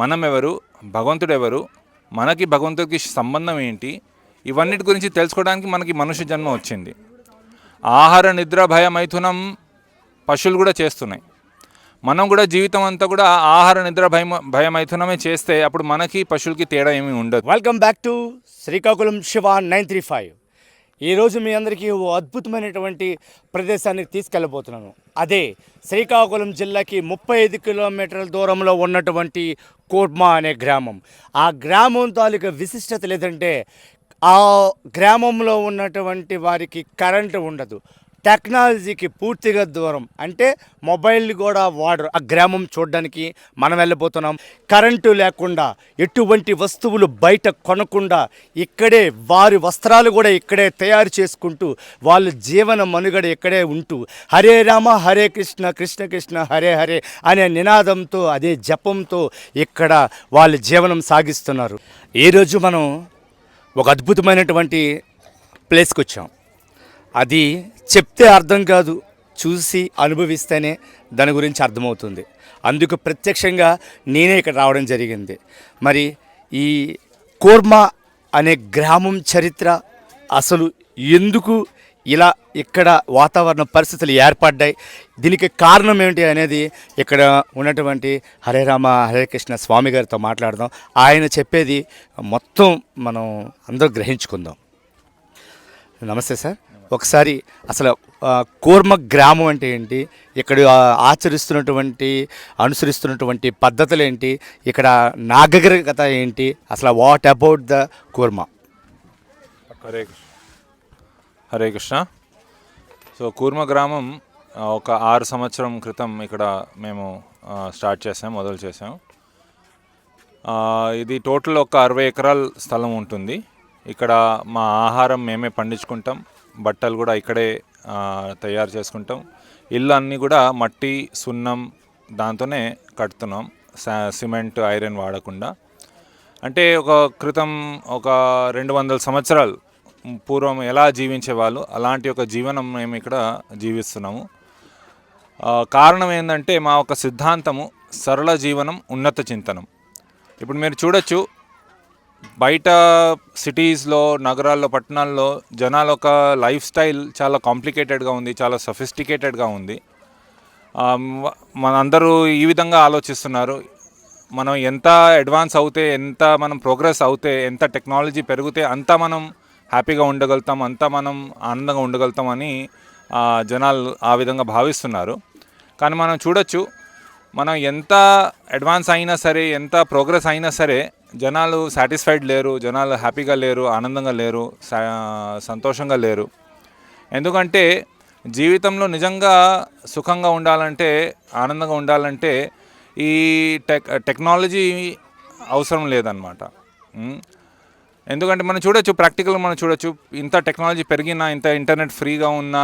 మనం ఎవరు భగవంతుడు ఎవరు మనకి భగవంతుడికి సంబంధం ఏంటి? ఇవన్నిటి గురించి తెలుసుకోవడానికి మనకి మనుష్య జన్మ వచ్చింది. ఆహార నిద్ర భయ మైథునం పశువులు కూడా చేస్తున్నాయి. మనం కూడా జీవితం అంతా కూడా ఆహార నిద్ర భయం భయమైతునమే చేస్తే అప్పుడు మనకి పశువులకి తేడా ఏమీ ఉండదు. Welcome back to Srikakulam Shiva nine three five. ఈరోజు మీ అందరికీ ఓ అద్భుతమైనటువంటి ప్రదేశానికి తీసుకెళ్ళబోతున్నాను. అదే శ్రీకాకుళం జిల్లాకి ముప్పై ఐదు కిలోమీటర్ల దూరంలో ఉన్నటువంటి కోట్మా అనే గ్రామం. ఆ గ్రామం తాలూకా విశిష్టత లేదంటే ఆ గ్రామంలో ఉన్నటువంటి వారికి కరెంటు ఉండదు. టెక్నాలజీకి పూర్తిగా దూరం. అంటే మొబైల్ కూడా వాడరు. ఆ గ్రామం చూడడానికి మనం వెళ్ళిపోతున్నాం కరెంటు లేకుండా ఎటువంటి వస్తువులు బయట కొనకుండా ఇక్కడే వారి వస్త్రాలు కూడా ఇక్కడే తయారు చేసుకుంటూ వాళ్ళ జీవన మనుగడ ఇక్కడే ఉంటూ హరే రామ హరే కృష్ణ కృష్ణ కృష్ణ హరే హరే అనే నినాదంతో అదే జపంతో ఇక్కడ వాళ్ళ జీవనం సాగిస్తున్నారు. ఈరోజు మనం ఒక అద్భుతమైనటువంటి ప్లేస్కి వచ్చాం అది చెప్తే అర్థం కాదు చూసి అనుభవిస్తేనే దాని గురించి అర్థమవుతుంది. అందుకు ప్రత్యక్షంగా నేనే ఇక్కడ రావడం జరిగింది. మరి ఈ కోర్మా అనే గ్రామం చరిత్ర అసలు ఎందుకు ఇలా ఇక్కడ వాతావరణ పరిస్థితులు ఏర్పడ్డాయి? దీనికి కారణం ఏమిటి అనేది ఇక్కడ ఉన్నటువంటి హరే రామ హరే కృష్ణ స్వామి గారితో మాట్లాడదాం. ఆయన చెప్పేది మొత్తం మనం అందరూ గ్రహించుకుందాం. నమస్తే సార్. ఒకసారి అసలు కూర్మ గ్రామం అంటే ఏంటి? ఇక్కడ ఆచరిస్తున్నటువంటి అనుసరిస్తున్నటువంటి పద్ధతులు ఏంటి? ఇక్కడ నాగరికత ఏంటి? అసలు what about the Kurma? Hare Krishna. Hare Krishna. So Kurma గ్రామం ఒక ఆరు సంవత్సరం క్రితం ఇక్కడ మేము స్టార్ట్ చేసాం మొదలు చేసాం. ఇది టోటల్ ఒక అరవై ఎకరాల స్థలం ఉంటుంది. ఇక్కడ మా ఆహారం మేమే పండించుకుంటాం. బట్టలు కూడా ఇక్కడే తయారు చేసుకుంటాం. ఇల్లు అన్నీ కూడా మట్టి సున్నం దాంతోనే కడుతున్నాం. సా- సిమెంట్ ఐరన్ వాడకుండా. అంటే ఒక క్రితం ఒక రెండు వందల సంవత్సరాలు పూర్వం ఎలా జీవించేవాళ్ళు అలాంటి ఒక జీవనం మేము ఇక్కడ జీవిస్తున్నాము. కారణం ఏంటంటే మా ఒక సిద్ధాంతము సరళ జీవనం ఉన్నత చింతనం. ఇప్పుడు మీరు చూడొచ్చు బయట సిటీస్లో నగరాల్లో పట్టణాల్లో జనాల ఒక లైఫ్ స్టైల్ చాలా కాంప్లికేటెడ్గా ఉంది చాలా సఫిస్టికేటెడ్గా ఉంది. మనందరూ ఈ విధంగా ఆలోచిస్తున్నారు. మనం ఎంత అడ్వాన్స్ అవుతే ఎంత మనం ప్రోగ్రెస్ అవుతే ఎంత టెక్నాలజీ పెరిగితే అంత మనం హ్యాపీగా ఉండగలుగుతాం అంత మనం ఆనందంగా ఉండగలుగుతాం అని జనాలు ఆ విధంగా భావిస్తున్నారు. కానీ మనం చూడొచ్చు మనం ఎంత అడ్వాన్స్ అయినా సరే ఎంత ప్రోగ్రెస్ అయినా సరే జనాలు సాటిస్ఫైడ్ లేరు జనాలు హ్యాపీగా లేరు ఆనందంగా లేరు సా- సంతోషంగా లేరు. ఎందుకంటే జీవితంలో నిజంగా సుఖంగా ఉండాలంటే ఆనందంగా ఉండాలంటే ఈ టెక్ టెక్నాలజీ అవసరం లేదనమాట ఎందుకంటే మనం చూడొచ్చు ప్రాక్టికల్గా మనం చూడొచ్చు ఇంత టెక్నాలజీ పెరిగినా ఇంత ఇంటర్నెట్ ఫ్రీగా ఉన్న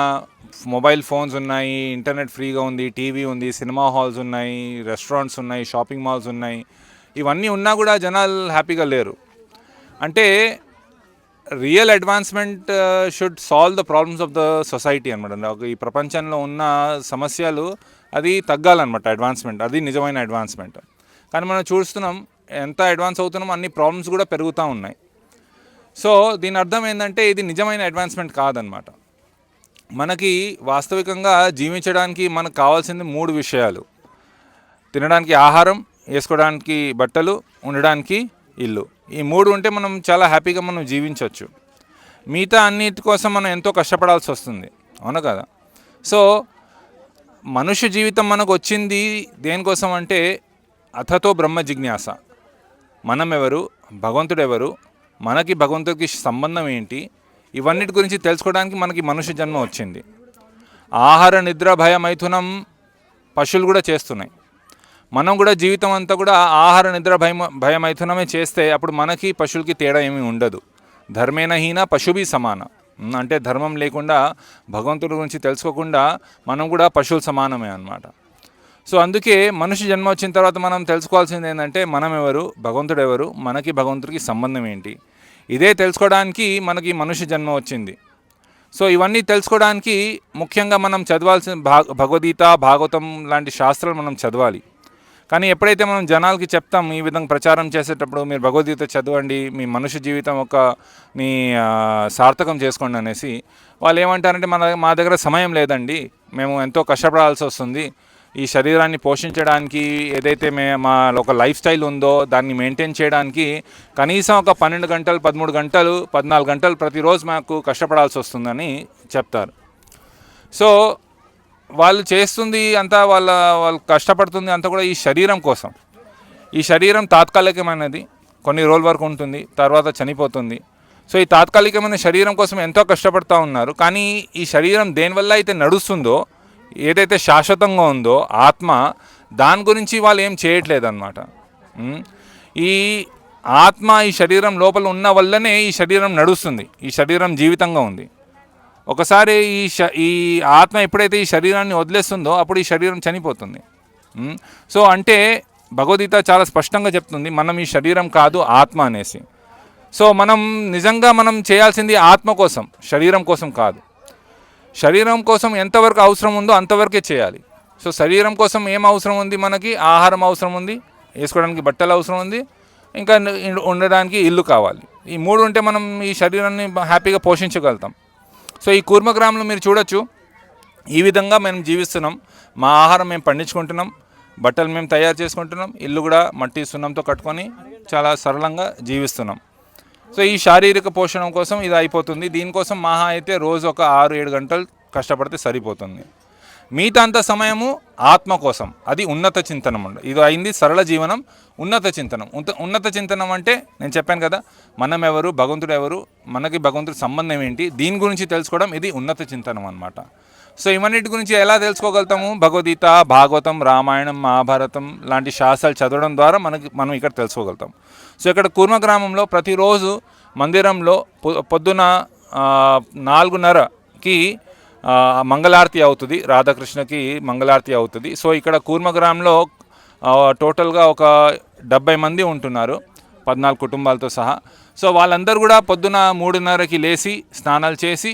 మొబైల్ ఫోన్స్ ఉన్నాయి ఇంటర్నెట్ ఫ్రీగా ఉంది టీవీ ఉంది సినిమా హాల్స్ ఉన్నాయి రెస్టారెంట్స్ ఉన్నాయి షాపింగ్ మాల్స్ ఉన్నాయి. ఇవన్నీ ఉన్నా కూడా జనాలు హ్యాపీగా లేరు. అంటే real advancement should solve the problems of the society అనమాట ఈ ప్రపంచంలో ఉన్న సమస్యలు అది తగ్గాలన్నమాట అడ్వాన్స్మెంట్. అది నిజమైన అడ్వాన్స్మెంట్. కానీ మనం చూస్తున్నాం ఎంత అడ్వాన్స్ అవుతున్నాం అన్ని ప్రాబ్లమ్స్ కూడా పెరుగుతూ ఉన్నాయి. సో దీని అర్థం ఏంటంటే ఇది నిజమైన అడ్వాన్స్మెంట్ కాదనమాట మనకి వాస్తవికంగా జీవించడానికి మనకు కావాల్సింది మూడు విషయాలు. తినడానికి ఆహారం వేసుకోవడానికి బట్టలు ఉండడానికి ఇల్లు. ఈ మూడు ఉంటే మనం చాలా హ్యాపీగా మనం జీవించవచ్చు. మిగతా అన్నిటి కోసం మనం ఎంతో కష్టపడాల్సి వస్తుంది. అవును కదా? సో మనుష్య జీవితం మనకు వచ్చింది దేనికోసం అంటే అథతో బ్రహ్మ జిజ్ఞాస. మనం ఎవరు భగవంతుడు ఎవరు మనకి భగవంతుడికి సంబంధం ఏంటి? ఇవన్నిటి గురించి తెలుసుకోవడానికి మనకి మనుష్య జన్మ వచ్చింది. ఆహార నిద్ర భయ మైథునం పశువులు కూడా చేస్తున్నాయి. మనం కూడా జీవితం అంతా కూడా ఆహార నిద్ర భయం భయమైతునమే చేస్తే అప్పుడు మనకి పశువులకి తేడా ఏమీ ఉండదు. ధర్మేనహీన పశుభి సమాన. అంటే ధర్మం లేకుండా భగవంతుడి గురించి తెలుసుకోకుండా మనం కూడా పశువులు సమానమే అన్నమాట. సో అందుకే మనిషి జన్మ వచ్చిన తర్వాత మనం తెలుసుకోవాల్సింది ఏంటంటే మనం ఎవరు భగవంతుడు ఎవరు మనకి భగవంతుడికి సంబంధం ఏంటి? ఇదే తెలుసుకోవడానికి మనకి మనుష్య జన్మ వచ్చింది. సో ఇవన్నీ తెలుసుకోవడానికి ముఖ్యంగా మనం చదవాల్సిన భా భగవద్గీత భాగవతం లాంటి శాస్త్రాలు మనం చదవాలి. కానీ ఎప్పుడైతే మనం జనాలకి చెప్తాం ఈ విధంగా ప్రచారం చేసేటప్పుడు మీరు భగవద్గీత చదవండి మీ మనుష్య జీవితం ఒక మీ సార్థకం చేసుకోండి అనేసి వాళ్ళు ఏమంటారంటే మన మా దగ్గర సమయం లేదండి మేము ఎంతో కష్టపడాల్సి వస్తుంది. ఈ శరీరాన్ని పోషించడానికి ఏదైతే మే మా ఒక లైఫ్ స్టైల్ ఉందో దాన్ని మెయింటైన్ చేయడానికి కనీసం ఒక పన్నెండు గంటలు పదమూడు గంటలు పద్నాలుగు గంటలు ప్రతిరోజు మాకు కష్టపడాల్సి వస్తుందని చెప్తారు. సో వాళ్ళు చేస్తుంది అంతా వాళ్ళ వాళ్ళు కష్టపడుతుంది అంతా కూడా ఈ శరీరం కోసం. ఈ శరీరం తాత్కాలికమైనది. కొన్ని రోజుల వరకు ఉంటుంది తర్వాత చనిపోతుంది. సో ఈ తాత్కాలికమైన శరీరం కోసం ఎంతో కష్టపడుతూ ఉన్నారు. కానీ ఈ శరీరం దేనివల్ల అయితే నడుస్తుందో ఏదైతే శాశ్వతంగా ఉందో ఆత్మ దాని గురించి వాళ్ళు ఏం చేయట్లేదు అనమాట ఈ ఆత్మ ఈ శరీరం లోపల ఉన్న వల్లనే ఈ శరీరం నడుస్తుంది. ఈ శరీరం జీవితంగా ఉంది. ఒకసారి ఈ శ ఈ ఆత్మ ఎప్పుడైతే ఈ శరీరాన్ని వదిలేస్తుందో అప్పుడు ఈ శరీరం చనిపోతుంది. సో అంటే భగవద్గీత చాలా స్పష్టంగా చెప్తుంది మనం ఈ శరీరం కాదు ఆత్మ అనేసి. సో మనం నిజంగా మనం చేయాల్సింది ఆత్మ కోసం శరీరం కోసం కాదు. శరీరం కోసం ఎంతవరకు అవసరం ఉందో అంతవరకే చేయాలి. సో శరీరం కోసం ఏం అవసరం ఉంది మనకి? ఆహారం అవసరం ఉంది వేసుకోవడానికి బట్టలు అవసరం ఉంది ఇంకా ఉండడానికి ఇల్లు కావాలి. ఈ మూడు ఉంటే మనం ఈ శరీరాన్ని హ్యాపీగా పోషించగలుగుతాం. సో ఈ కూర్మ గ్రామంలో మీరు చూడొచ్చు. ఈ విధంగా మేము జీవిస్తున్నాం. మా ఆహారం మేము పండించుకుంటున్నాం. బట్టలు మేము తయారు చేసుకుంటున్నాం. ఇల్లు కూడా మట్టి సున్నంతో కట్టుకొని చాలా సరళంగా జీవిస్తున్నాం. సో ఈ శారీరక పోషణం కోసం ఇది అయిపోతుంది. దీనికోసం మహా అయితే రోజు ఒక ఆరు ఏడు గంటలు కష్టపడితే సరిపోతుంది. మిగతా అంత సమయము ఆత్మ కోసం. అది ఉన్నత చింతనం అండి. ఇది అయింది సరళ జీవనం ఉన్నత చింతనం. ఉంత- ఉన్నత చింతనం అంటే నేను చెప్పాను కదా మనం ఎవరు భగవంతుడు ఎవరు మనకి భగవంతుడి సంబంధం ఏంటి దీని గురించి తెలుసుకోవడం ఇది ఉన్నత చింతనం అనమాట సో ఇవన్నిటి గురించి ఎలా తెలుసుకోగలుగుతాము? భగవద్గీత భాగవతం రామాయణం మహాభారతం లాంటి శాస్త్రాలు చదవడం ద్వారా మనకి మనం ఇక్కడ తెలుసుకోగలుగుతాం. సో ఇక్కడ కూర్మ గ్రామంలో ప్రతిరోజు మందిరంలో పొ- పొద్దున నాలుగున్నరకి మంగళారతి అవుతుంది. రాధాకృష్ణకి మంగళారతి అవుతుంది. సో ఇక్కడ కూర్మ గ్రామంలో టోటల్గా ఒక డెబ్బై మంది ఉంటున్నారు. పద్నాలుగు కుటుంబాలతో సహా. సో వాళ్ళందరూ కూడా పొద్దున మూడున్నరకి లేచి స్నానాలు చేసి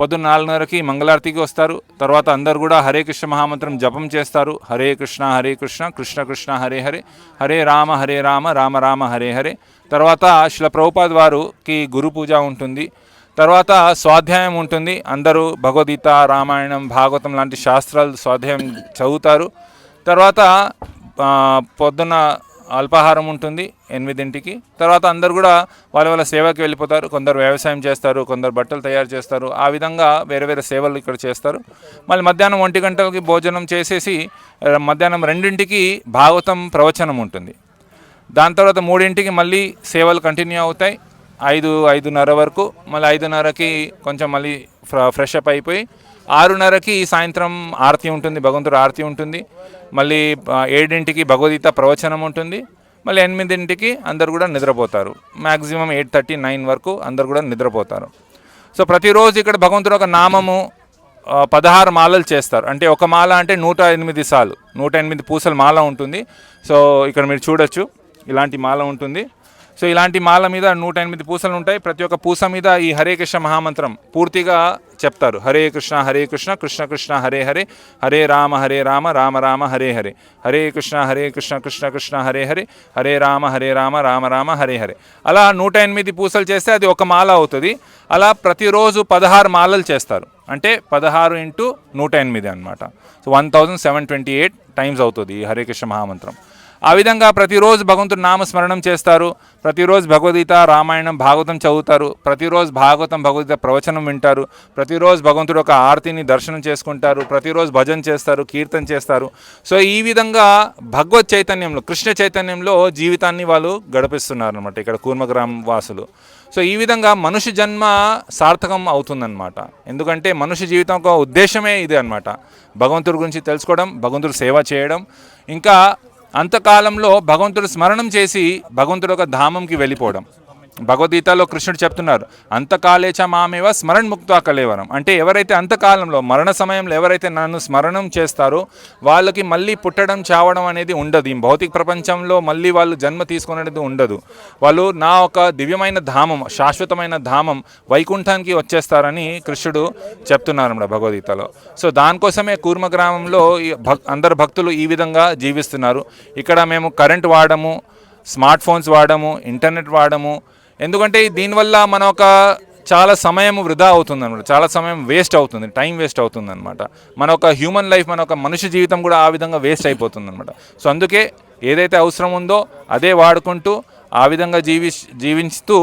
పొద్దున్న నాలుగున్నరకి మంగళారతికి వస్తారు. తర్వాత అందరు కూడా హరే కృష్ణ మహామంత్రం జపం చేస్తారు. హరే కృష్ణ హరే కృష్ణ కృష్ణ కృష్ణ హరే హరే. హరే రామ హరే రామ రామ రామ హరే హరే. తర్వాత శిల ప్రభుపాద్ వారుకి గురు పూజ ఉంటుంది. తర్వాత స్వాధ్యాయం ఉంటుంది. అందరూ భగవద్గీత రామాయణం భాగవతం లాంటి శాస్త్రాలు స్వాధ్యాయం చదువుతారు. తర్వాత పొద్దున అల్పాహారం ఉంటుంది ఎనిమిదింటికి. తర్వాత అందరు కూడా వాళ్ళ వాళ్ళ సేవకి వెళ్ళిపోతారు. కొందరు వ్యవసాయం చేస్తారు కొందరు బట్టలు తయారు చేస్తారు. ఆ విధంగా వేరే వేరే సేవలు ఇక్కడ చేస్తారు. మళ్ళీ మధ్యాహ్నం ఒంటి గంటలకి భోజనం చేసేసి మధ్యాహ్నం రెండింటికి భాగవతం ప్రవచనం ఉంటుంది. దాని తర్వాత మూడింటికి మళ్ళీ సేవలు కంటిన్యూ అవుతాయి. ఐదు ఐదున్నర వరకు మళ్ళీ ఐదున్నరకి కొంచెం మళ్ళీ ఫ్ర ఫ్రెష్ అప్ అయిపోయి ఆరున్నరకి సాయంత్రం ఆరతి ఉంటుంది భగవంతుడు ఆరతి ఉంటుంది మళ్ళీ ఏడింటికి భగవద్గీత ప్రవచనం ఉంటుంది మళ్ళీ ఎనిమిదింటికి అందరు కూడా నిద్రపోతారు. మ్యాక్సిమం ఎయిట్ థర్టీ నైన్ వరకు అందరు కూడా నిద్రపోతారు. సో ప్రతిరోజు ఇక్కడ భగవంతుడు ఒక నామము పదహారు మాలలు చేస్తారు. అంటే ఒక మాల అంటే నూట ఎనిమిది సార్లు నూట ఎనిమిది పూసల మాల ఉంటుంది. సో ఇక్కడ మీరు చూడొచ్చు ఇలాంటి మాల ఉంటుంది. సో ఇలాంటి మాల మీద నూట ఎనిమిది పూసలు ఉంటాయి. ప్రతి ఒక్క పూస మీద ఈ హరే కృష్ణ మహామంత్రం పూర్తిగా చెప్తారు. హరే కృష్ణ హరే కృష్ణ కృష్ణ కృష్ణ హరే హరే హరే రామ హరే రామ రామ రామ హరే హరే. హరే కృష్ణ హరే కృష్ణ కృష్ణ కృష్ణ హరే హరే. హరే రామ హరే రామ రామ రామ హరే హరే. అలా నూట ఎనిమిది పూసలు చేస్తే అది ఒక మాల అవుతుంది. అలా ప్రతిరోజు పదహారు మాలలు చేస్తారు. అంటే పదహారు ఇంటూ నూట ఎనిమిది అనమాట so one thousand seven twenty eight times అవుతుంది ఈ హరే కృష్ణ మహామంత్రం. ఆ విధంగా ప్రతిరోజు భగవంతుడు నామస్మరణం చేస్తారు. ప్రతిరోజు భగవద్గీత రామాయణం భాగవతం చదువుతారు. ప్రతిరోజు భాగవతం భగవద్గీత ప్రవచనం వింటారు. ప్రతిరోజు భగవంతుడు ఒక ఆరతిని దర్శనం చేసుకుంటారు. ప్రతిరోజు భజన చేస్తారు కీర్తన చేస్తారు. సో ఈ విధంగా భగవత్ చైతన్యంలో కృష్ణ చైతన్యంలో జీవితాన్ని వాళ్ళు గడిపిస్తున్నారు అనమాట ఇక్కడ కూర్మగ్రామ వాసులు. సో ఈ విధంగా మనుష్య జన్మ సార్థకం అవుతుందన్నమాట. ఎందుకంటే మనుష్య జీవితం ఒక ఉద్దేశమే ఇదే అనమాట భగవంతుడి గురించి తెలుసుకోవడం భగవంతుడు సేవ చేయడం. ఇంకా అంతకాలంలో భగవంతుడు స్మరణం చేసి భగవంతుడు ఒక ధామంకి వెళ్ళిపోవడం. భగవద్గీతలో కృష్ణుడు చెప్తున్నారు అంతకాలేచ మామేవ స్మరణ్ ముక్త కలేవరం అంటే ఎవరైతే అంతకాలంలో మరణ సమయంలో ఎవరైతే నన్ను స్మరణం చేస్తారో వాళ్ళకి మళ్ళీ పుట్టడం చావడం అనేది ఉండదు. ఈ భౌతిక ప్రపంచంలో మళ్ళీ వాళ్ళు జన్మ తీసుకునేది ఉండదు. వాళ్ళు నా ఒక దివ్యమైన ధామం శాశ్వతమైన ధామం వైకుంఠానికి వచ్చేస్తారని కృష్ణుడు చెప్తున్నారు భగవద్గీతలో. సో దానికోసమే కూర్మ గ్రామంలో ఈ భక్ అందరు భక్తులు ఈ విధంగా జీవిస్తున్నారు. ఇక్కడ మేము కరెంట్ వాడము స్మార్ట్ ఫోన్స్ వాడము ఇంటర్నెట్ వాడము ఎందుకంటే దీనివల్ల మన ఒక చాలా సమయం వృధా అవుతుంది అనమాట చాలా సమయం వేస్ట్ అవుతుంది. టైం వేస్ట్ అవుతుంది అనమాట మన ఒక హ్యూమన్ లైఫ్ మన ఒక మనిషి జీవితం కూడా ఆ విధంగా వేస్ట్ అయిపోతుంది అనమాట సో అందుకే ఏదైతే అవసరం ఉందో అదే వాడుకుంటూ ఆ విధంగా జీవి జీవిస్తూ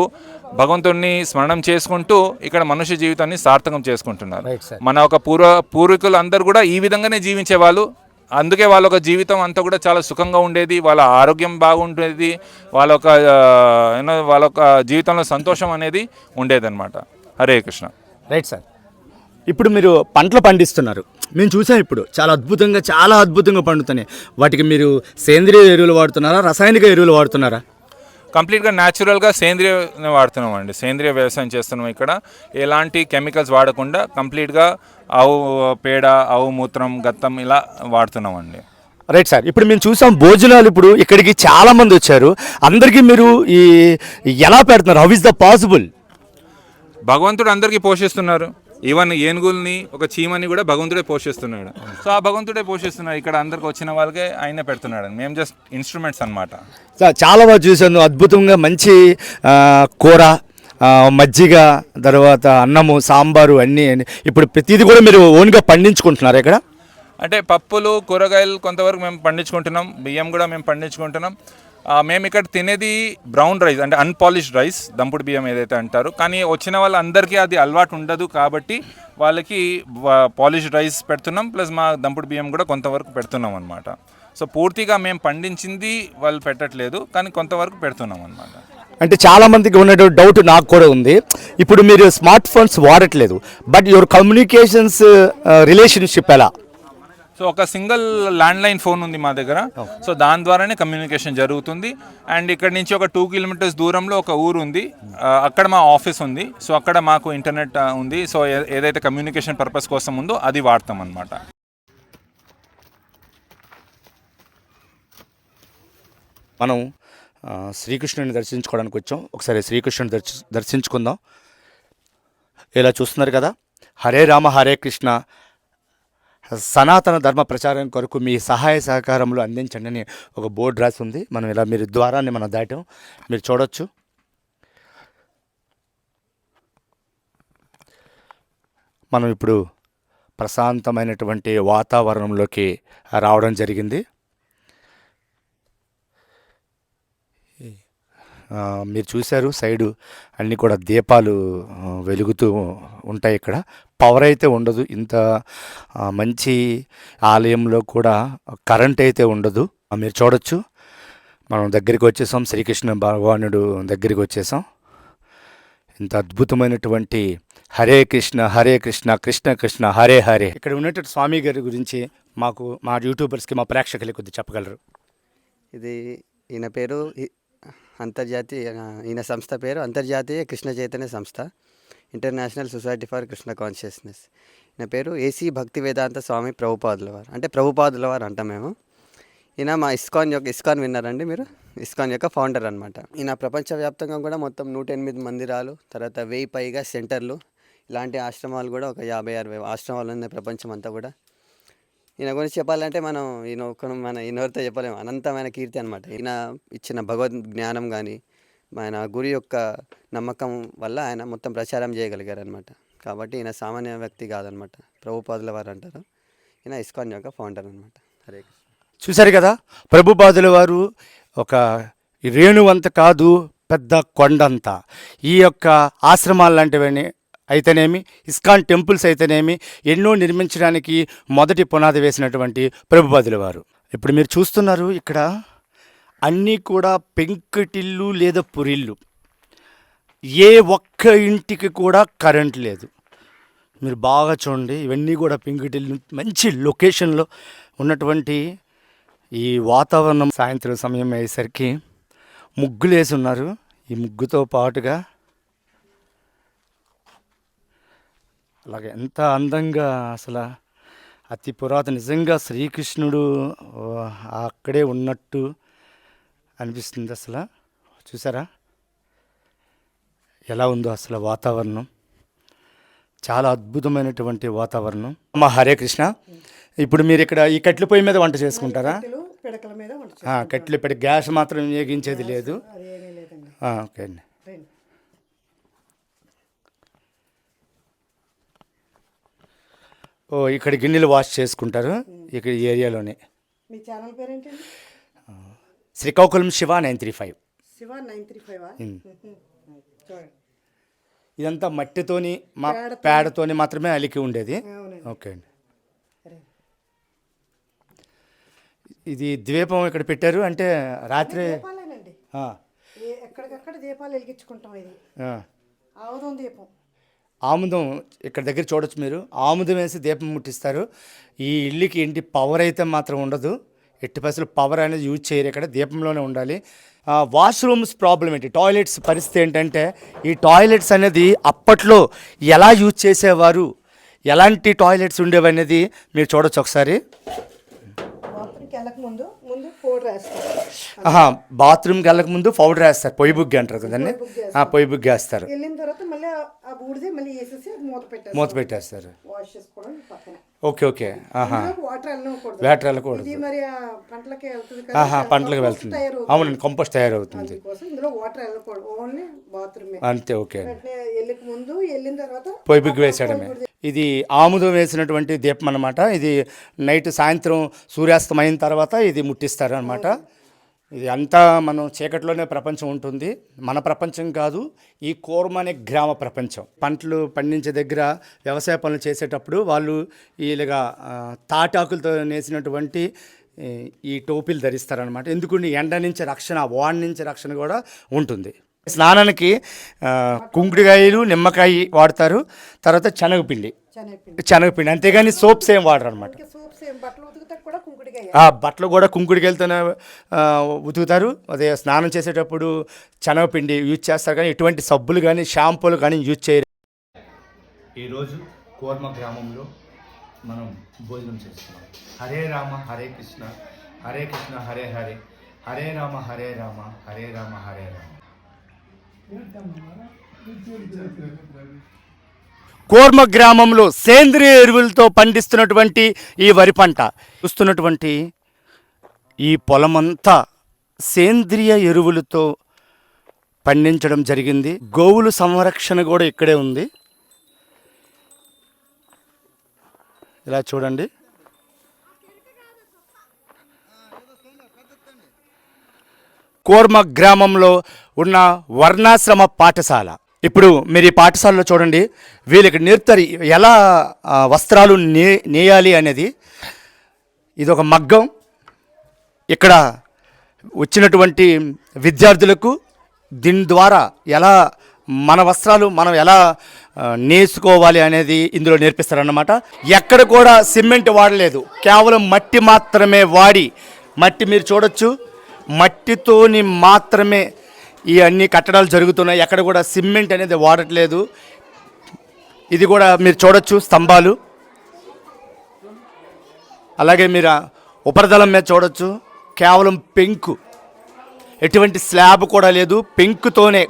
భగవంతుడిని స్మరణం చేసుకుంటూ ఇక్కడ మనుష్య జీవితాన్ని సార్థకం చేసుకుంటున్నారు. మన ఒక పూర్వ పూర్వీకులు అందరూ కూడా ఈ విధంగానే జీవించేవాళ్ళు. అందుకే వాళ్ళ ఒక జీవితం అంతా కూడా చాలా సుఖంగా ఉండేది వాళ్ళ ఆరోగ్యం బాగుండేది వాళ్ళ ఒక యూనో వాళ్ళ ఒక జీవితంలో సంతోషం అనేది ఉండేదన్నమాట. హరే కృష్ణ. Right sir. ఇప్పుడు మీరు పంటలు పండిస్తున్నారు. మేము చూసాం ఇప్పుడు చాలా అద్భుతంగా చాలా అద్భుతంగా పండుతున్నాయి. వాటికి మీరు సేంద్రియ ఎరువులు వాడుతున్నారా రసాయనిక ఎరువులు వాడుతున్నారా? కంప్లీట్గా న్యాచురల్గా సేంద్రియ వాడుతున్నాం అండి సేంద్రియ వ్యవసాయం చేస్తున్నాం ఇక్కడ. ఎలాంటి కెమికల్స్ వాడకుండా కంప్లీట్గా ఆవు పేడ ఆవు మూత్రం గత్తం ఇలా వాడుతున్నాం అండి రైట్ సార్. ఇప్పుడు మేము చూసాం భోజనాలు ఇప్పుడు ఇక్కడికి చాలా మంది వచ్చారు. అందరికీ మీరు ఈ ఎలా పెడుతున్నారు? హౌ ఇస్ ద పాసిబుల్ భగవంతుడు అందరికీ పోషిస్తున్నారు. ఈవెన్ ఏనుగుల్ని ఒక చీమని కూడా భగవంతుడే పోషిస్తున్నాడు. సో ఆ భగవంతుడే పోషిస్తున్నాడు. ఇక్కడ అందరికి వచ్చిన వాళ్ళకే ఆయనే పెడుతున్నాడు. మేము జస్ట్ ఇన్స్ట్రుమెంట్స్ అన్నమాట. సార్ చాలా బాగా చూశాను. అద్భుతంగా మంచి కూర మజ్జిగ తర్వాత అన్నము సాంబారు అన్నీ అన్నీ. ఇప్పుడు ప్రతిదీ కూడా మీరు ఓన్గా పండించుకుంటున్నారు ఇక్కడ? అంటే పప్పులు కూరగాయలు కొంతవరకు మేము పండించుకుంటున్నాం. బియ్యం కూడా మేము పండించుకుంటున్నాం. మేము ఇక్కడ తినేది బ్రౌన్ రైస్ అంటే అన్పాలిష్డ్ రైస్ దంపుడు బియ్యం ఏదైతే అంటారు. కానీ వచ్చిన వాళ్ళందరికీ అది అలవాటు ఉండదు కాబట్టి వాళ్ళకి పాలిష్డ్ రైస్ పెడుతున్నాం ప్లస్ మా దంపుడు బియ్యం కూడా కొంతవరకు పెడుతున్నాం అనమాట సో పూర్తిగా మేము పండించింది వాళ్ళు పెట్టట్లేదు కానీ కొంతవరకు పెడుతున్నాం అనమాట అంటే చాలా మందికి ఉన్నటువంటి డౌట్ నాకు కూడా ఉంది. ఇప్పుడు మీరు స్మార్ట్ ఫోన్స్ వాడట్లేదు బట్ యువర్ కమ్యూనికేషన్స్ రిలేషన్షిప్ ఎలా? సో ఒక సింగిల్ ల్యాండ్లైన్ ఫోన్ ఉంది మా దగ్గర. సో దాని ద్వారానే కమ్యూనికేషన్ జరుగుతుంది. అండ్ ఇక్కడ నుంచి ఒక టూ కిలోమీటర్స్ దూరంలో ఒక ఊరు ఉంది. అక్కడ మా ఆఫీస్ ఉంది. సో అక్కడ మాకు ఇంటర్నెట్ ఉంది. సో ఏదైతే కమ్యూనికేషన్ పర్పస్ కోసం ఉందో అది వాడతాం అనమాట మనం శ్రీకృష్ణుని దర్శించుకోవడానికి వచ్చాం. ఒకసారి శ్రీకృష్ణుని దర్శి దర్శించుకుందాం. ఇలా చూస్తున్నారు కదా? హరే రామ హరే కృష్ణ. సనాతన ధర్మ ప్రచారం కొరకు మీ సహాయ సహకారములు అందించండి అని ఒక బోర్డు రాసి ఉంది మనం ఇలా మీరు ద్వారాన్ని మనం దాటాం. మీరు చూడొచ్చు. మనం ఇప్పుడు ప్రశాంతమైనటువంటి వాతావరణంలోకి రావడం జరిగింది. మీరు చూశారు సైడు అన్నీ కూడా దీపాలు వెలుగుతూ ఉంటాయి ఇక్కడ. పవర్ అయితే ఉండదు. ఇంత మంచి ఆలయంలో కూడా కరెంట్ అయితే ఉండదు. మీరు చూడొచ్చు. మనం దగ్గరికి వచ్చేసాం. శ్రీకృష్ణ భగవానుడు దగ్గరికి వచ్చేసాం. ఇంత అద్భుతమైనటువంటి హరే కృష్ణ హరే కృష్ణ కృష్ణ కృష్ణ హరే హరే. ఇక్కడ ఉన్నటువంటి స్వామి గారి గురించి మాకు మా యూట్యూబర్స్కి మా ప్రేక్షకులకి కొద్దిగా చెప్పగలరు. ఇది ఈయన పేరు అంతర్జాతీయ ఈయన సంస్థ పేరు అంతర్జాతీయ కృష్ణ చైతన్య సంస్థ international society for Krishna consciousness. ఈయన పేరు ఏసీ భక్తి వేదాంత స్వామి ప్రభుపాదుల వారు. అంటే ప్రభుపాదుల వారు అంటాం మేము. ఈయన మా ఇస్కాన్ యొక్క ఇస్కాన్ విన్నారండి మీరు? ఇస్కాన్ యొక్క ఫౌండర్ అనమాట ఈయన ప్రపంచవ్యాప్తంగా కూడా మొత్తం నూట ఎనిమిది మందిరాలు తర్వాత వెయ్యి పైగా సెంటర్లు ఇలాంటి ఆశ్రమాలు కూడా ఒక యాభై అరవై ఆశ్రమాలు ఉన్నాయి ప్రపంచం అంతా కూడా. ఈయన గురించి చెప్పాలంటే మనం ఈయన ఒక్క మన ఈయనవరితో చెప్పలేము అనంతమైన కీర్తి అనమాట ఈయన ఇచ్చిన భగవద్ జ్ఞానం కానీ ఆయన గురి యొక్క నమ్మకం వల్ల ఆయన మొత్తం ప్రచారం చేయగలిగారు అనమాట కాబట్టి ఈయన సామాన్య వ్యక్తి కాదనమాట ప్రభుపాదుల వారు అంటారు. ఈయన ఇస్కాన్ యొక్క ఫౌండర్ అనమాట హరే చూశారు కదా? ప్రభుపాదుల వారు ఒక రేణువంత కాదు పెద్ద కొండంత. ఈ యొక్క ఆశ్రమాలు లాంటివన్నీ అయితేనేమి ఇస్కాన్ టెంపుల్స్ అయితేనేమి ఎన్నో నిర్మించడానికి మొదటి పునాది వేసినటువంటి ప్రభుపాదుల వారు ఇప్పుడు మీరు చూస్తున్నారు ఇక్కడ అన్నీ కూడా పెంకుటిల్లు లేదా పురిల్లు. ఏ ఒక్క ఇంటికి కూడా కరెంట్ లేదు. మీరు బాగా చూడండి ఇవన్నీ కూడా పెంకుటిల్లు మంచి లొకేషన్లో ఉన్నటువంటి ఈ వాతావరణం సాయంత్రం సమయం అయ్యేసరికి ముగ్గులు వేసి ఉన్నారు. ఈ ముగ్గుతో పాటుగా అలాగే ఎంత అందంగా అసలు అతి పురాతన నిజంగా శ్రీకృష్ణుడు అక్కడే ఉన్నట్టు అనిపిస్తుంది అసలు. చూసారా? ఎలా ఉందో అసలు వాతావరణం. చాలా అద్భుతమైనటువంటి వాతావరణం. అమ్మ హరే కృష్ణ. ఇప్పుడు మీరు ఇక్కడ ఈ కట్టెల పొయ్యి మీద వంట చేసుకుంటారా? కట్టెలు పెట్టి గ్యాస్ మాత్రం వినియోగించేది లేదు. ఓకే అండి రండి ఓ ఇక్కడ గిన్నెలు వాష్ చేసుకుంటారు ఇక్కడ ఏరియాలోనే. మీ ఛానల్ పేరేంటండి? Srikakulam Shiva nine three five. Shiva nine three five? చూడండి. ఇదంతా మట్టితోని మా పేడతోని. మాత్రమే అలికి ఉండేది. ఓకే అండి. ఇది ద్వీపం ఇక్కడ పెట్టారు అంటే రాత్రి ఎక్కడికక్కడ దీపాలు వెలిగించుకుంటాం ఇది. ఆవుదం దీపం. ఆముదం ఇక్కడ దగ్గర చూడొచ్చు మీరు. ఆముదం వేసి దీపం ముట్టిస్తారు. ఈ ఇల్లుకి ఇంటి పవర్ అయితే మాత్రం ఉండదు. ఎట్టి పరిస్థితులు పవర్ అనేది యూజ్ చేయరు ఇక్కడ. దీపంలోనే ఉండాలి. వాష్రూమ్స్ ప్రాబ్లం ఏంటి? టాయిలెట్స్ పరిస్థితి ఏంటంటే ఈ టాయిలెట్స్ అనేది అప్పట్లో ఎలా యూజ్ చేసేవారు? ఎలాంటి టాయిలెట్స్ ఉండేవి అనేది మీరు చూడొచ్చు ఒకసారి. ముందు ముందు పౌడర్ వేస్తారు. బాత్రూమ్కి వెళ్ళక ముందు పౌడర్ వేస్తారు. పొయ్యి బుగ్గి అంటారు కదండి ఆ, పొయ్యి బుగ్గి వేస్తారు. వెళ్ళిన తర్వాత మళ్ళీ ఆ- బూడిదే మళ్ళీ వేసేసి మూత పెట్టేస్తారు. మూత పెట్టేస్తారు. వాష్ చేసుకోవడం పక్కన. Okay okay. ఆహా. వాటర్ వెళ్ళకూడదు. వాటర్ వెళ్ళకూడదు. ఇది మరి పంటలకి వెళ్తుంది ఆహా పంటలకు వెళ్తుంది. అవునండి కంపోస్ట్ తయారవుతుంది. ఇందులో వాటర్ వెళ్ళకూడదు. ఓన్లీ బాత్రూమే అంతే ఓకే. వెళ్ళక ముందు వెళ్ళిన తర్వాత పొయ్యి బిగ్గు వేసాడమే ఇది ఆముదం వేసినటువంటి దీపం అన్నమాట. ఇది నైట్ సాయంత్రం సూర్యాస్తం అయిన తర్వాత ఇది పుట్టిస్తారనమాట ఇది అంతా మనం చీకట్లోనే ప్రపంచం ఉంటుంది. మన ప్రపంచం కాదు ఈ కోర్మ అనే గ్రామ ప్రపంచం. పంటలు పండించే దగ్గర వ్యవసాయ పనులు చేసేటప్పుడు వాళ్ళు ఇలాగా తాటాకులతో నేసినటువంటి ఈ, టోపీలు ధరిస్తారనమాట. ఎందుకంటే ఎండ నుంచి రక్షణ వాన్ నుంచి రక్షణ కూడా ఉంటుంది. స్నానానికి కుంకుడుకాయలు నిమ్మకాయ వాడతారు. తర్వాత శనగపిండి. శనగపిండి. అంతేగాని సోప్స్ ఏం వాడరు అనమాట బట్టలు కూడా కుంకుడికాయ ఆ బట్టలు కూడా కుంకుడికాయలతోనే ఉతుకుతారు. అదే స్నానం చేసేటప్పుడు శనగపిండి యూజ్ చేస్తారు కానీ ఎటువంటి సబ్బులు కానీ షాంపూలు కానీ యూజ్ చేయరు. ఈరోజు కోర్మ గ్రామంలో మనం భోజనం చేస్తున్నాం. హరే రామ హరే కృష్ణ హరే కృష్ణ హరే హరే. హరే రామ హరే రామ హరే రామ హరే రామ. కోర్మ గ్రామంలో సేంద్రియ ఎరువులతో పండిస్తున్నటువంటి ఈ వరి పంట. చూస్తున్నటువంటి ఈ పొలమంతా సేంద్రియ ఎరువులతో పండించడం జరిగింది. గోవుల సంరక్షణ కూడా ఇక్కడే ఉంది. ఇలా చూడండి. కోర్మ గ్రామంలో ఉన్న వర్ణాశ్రమ పాఠశాల. ఇప్పుడు మీరు ఈ పాఠశాలలో చూడండి వీళ్ళకి నేర్తారు ఎలా వస్త్రాలు నే నేయాలి అనేది. ఇది ఒక మగ్గం. ఇక్కడ వచ్చినటువంటి విద్యార్థులకు దీని ద్వారా ఎలా మన వస్త్రాలు మనం ఎలా నేసుకోవాలి అనేది ఇందులో నేర్పిస్తారన్నమాట. ఎక్కడ కూడా సిమెంట్ వాడలేదు. కేవలం మట్టి మాత్రమే వాడి మట్టి మీరు చూడొచ్చు. మట్టితోని మాత్రమే ఈ అన్ని కట్టడాలు జరుగుతున్నాయి. ఎక్కడ కూడా సిమెంట్ అనేది వాడట్లేదు. ఇది కూడా మీరు చూడొచ్చు స్తంభాలు. అలాగే మీరు ఉపరితలం మీద చూడొచ్చు. కేవలం పెంకు ఎటువంటి స్లాబ్ కూడా లేదు. పెంకుతోనే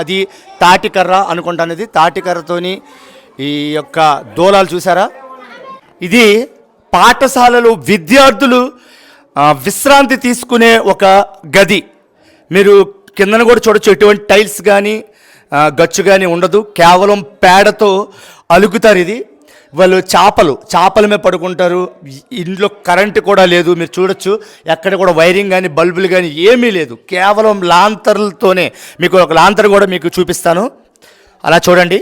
అది తాటికర్ర అనుకుంటానది తాటికర్రతోని ఈ యొక్క దూలాలు చూసారా? ఇది పాఠశాలలో విద్యార్థులు విశ్రాంతి తీసుకునే ఒక గది. మీరు కిందన కూడా చూడొచ్చు ఎటువంటి టైల్స్ కానీ గచ్చు కానీ ఉండదు. కేవలం పేడతో అలుగుతారు ఇది. వాళ్ళు చేపలు చేపల మీద పడుకుంటారు. ఇంట్లో కరెంటు కూడా లేదు మీరు చూడొచ్చు. ఎక్కడ కూడా వైరింగ్ కానీ బల్బులు కానీ ఏమీ లేదు. కేవలం లాంతర్లతోనే మీకు ఒక లాంతర్ కూడా మీకు చూపిస్తాను. అలా చూడండి.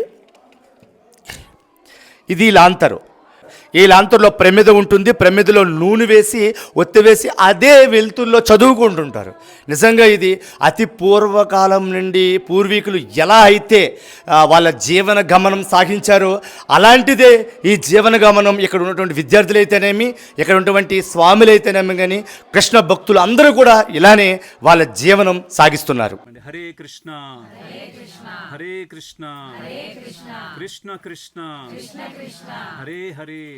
ఇది లాంతరు. ఈ లాంతర్లో ప్రమిద ఉంటుంది ప్రమిదలో నూనె వేసి ఒత్తి వేసి అదే వెలుతుల్లో చదువుకుంటుంటారు. నిజంగా ఇది అతి పూర్వకాలం నుండి పూర్వీకులు ఎలా అయితే వాళ్ళ జీవన గమనం సాగించారో అలాంటిదే ఈ జీవన గమనం ఇక్కడ ఉన్నటువంటి విద్యార్థులు అయితేనేమి ఇక్కడ ఉన్నటువంటి స్వాములు అయితేనేమి కానీ కృష్ణ భక్తులు అందరూ కూడా ఇలానే వాళ్ళ జీవనం సాగిస్తున్నారు. హరే కృష్ణ. హరే కృష్ణ. కృష్ణ కృష్ణ. హరే హరే.